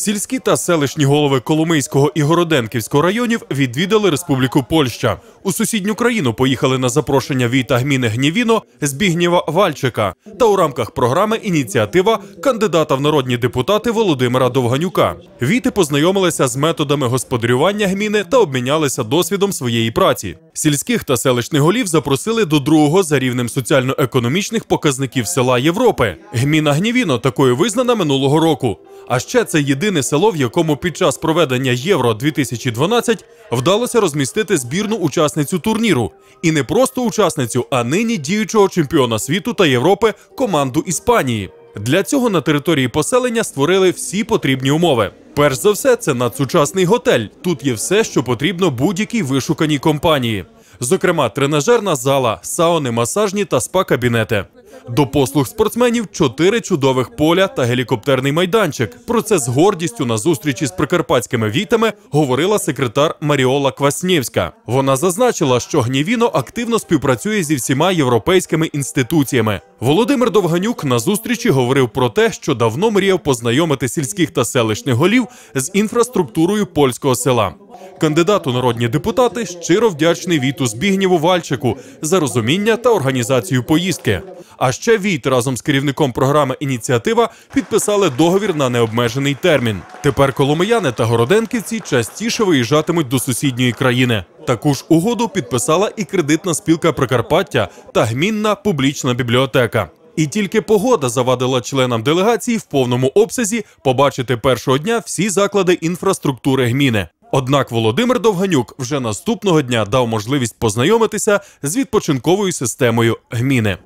Сільські та селищні голови Коломийського і Городенківського районів відвідали Республіку Польща. У сусідню країну поїхали на запрошення Віта Гміни Гнєвіно Збігнєва Вальчика та у рамках програми ініціатива кандидата в народні депутати Володимира Довганюка. Віти познайомилися з методами господарювання гміни та обмінялися досвідом своєї праці. Сільських та селищних голів запросили до другого за рівнем соціально-економічних показників села Європи. Гміна Гнєвіно такою визнана минулого року. А ще це єдине село, в якому під час проведення Євро 2012 вдалося розмістити збірну учасницю турніру. І не просто учасницю, а нині діючого чемпіона світу та Європи команду Іспанії. Для цього на території поселення створили всі потрібні умови. Перш за все, це надсучасний готель. Тут є все, що потрібно будь-якій вишуканій компанії. Зокрема, тренажерна зала, сауни, масажні та спа-кабінети. До послуг спортсменів чотири чудових поля та гелікоптерний майданчик. Про це з гордістю на зустрічі з прикарпатськими вітами говорила секретар Маріола Кваснєвська. Вона зазначила, що Гнєвіно активно співпрацює зі всіма європейськими інституціями. Володимир Довганюк на зустрічі говорив про те, що давно мріяв познайомити сільських та селищних голів з інфраструктурою польського села. Кандидат у народні депутати щиро вдячний Віту Збігнєву Вальчику за розуміння та організацію поїздки. А ще Віт разом з керівником програми Ініціатива підписали договір на необмежений термін. Тепер коломияни та городенківці частіше виїжджатимуть до сусідньої країни. Таку ж угоду підписала і кредитна спілка Прикарпаття та гмінна публічна бібліотека. І тільки погода завадила членам делегації в повному обсязі побачити першого дня всі заклади інфраструктури гміни. Однак Володимир Довганюк вже наступного дня дав можливість познайомитися з відпочинковою системою гміни.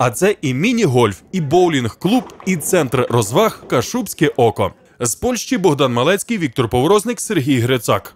А це і міні-гольф, і боулінг-клуб, і центр розваг Кашубське око. З Польщі Богдан Малецький, Віктор Поворозник, Сергій Грицак.